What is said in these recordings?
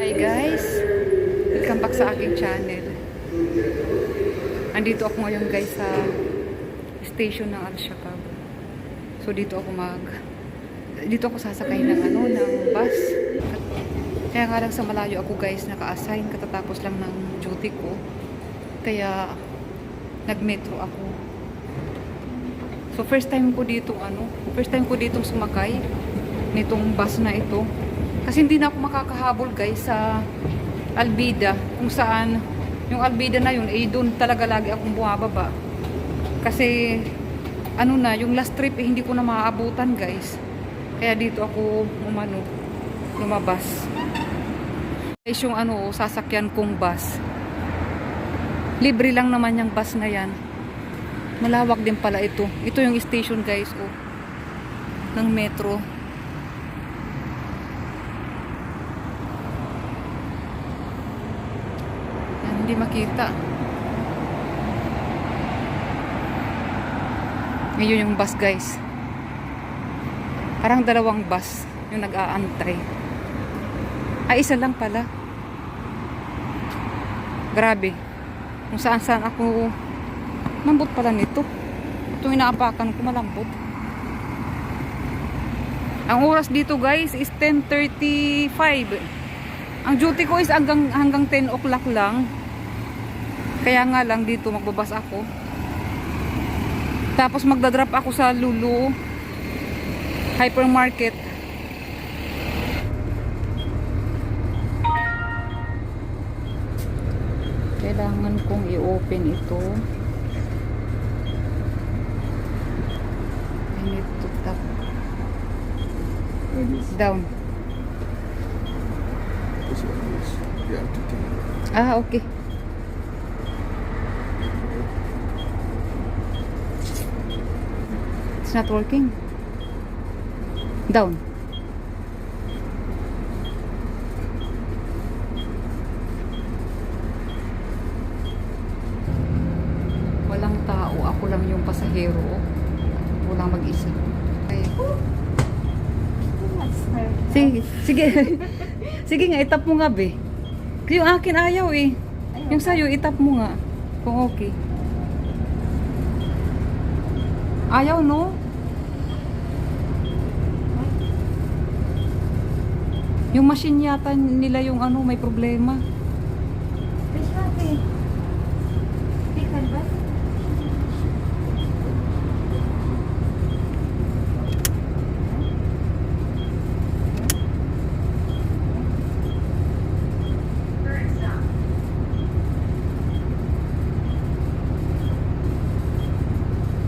Hi guys! Welcome back sa aking channel. Andito ako ngayon guys sa station ng Al-Shabaab. So dito ako mag dito ako sasakay ng ano ng bus. Kaya nga lang sa malayo ako guys naka-assign katatapos lang ng duty ko. Kaya nag-metro ako. So first time ko dito ano, first time ko dito sumakay nitong bus na ito. Kasi hindi na ako makakahabol guys sa Albida kung saan yung Albida na yun eh doon talaga lagi akong bumababa. Kasi ano na, yung last trip eh, hindi ko na maaabutan guys. Kaya dito ako umano, lumabas. Guys, yung ano, sasakyan kong bus. Libre lang naman yung bus na yan. Malawak din pala ito. Ito yung station guys, oh. Ng metro. Yan, hindi makita. Ngayon yung bus guys. Parang dalawang bus yung nag-aantay. Ay, isa lang pala. Grabe. Kung saan saan ako Lambot pala nito. Itong inaapakan ko malambot. Ang oras dito guys is 10.35. Ang duty ko is hanggang, hanggang 10 o'clock lang. Kaya nga lang dito magbabas ako. Tapos magdadrop ako sa Lulu hypermarket. Kailangan kong i-open ito. I need to tap down. Ah, okay. It's not working. Down. Walang tao. Ako lang yung pasahero. Walang mag-isa. Okay. Sige, sige. sige nga, itap mo nga, be. Yung akin ayaw eh. Yung sa'yo, itap mo nga. Kung okay. Ayaw, no? Yung machine yata nila yung ano, may problema.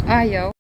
Ayaw.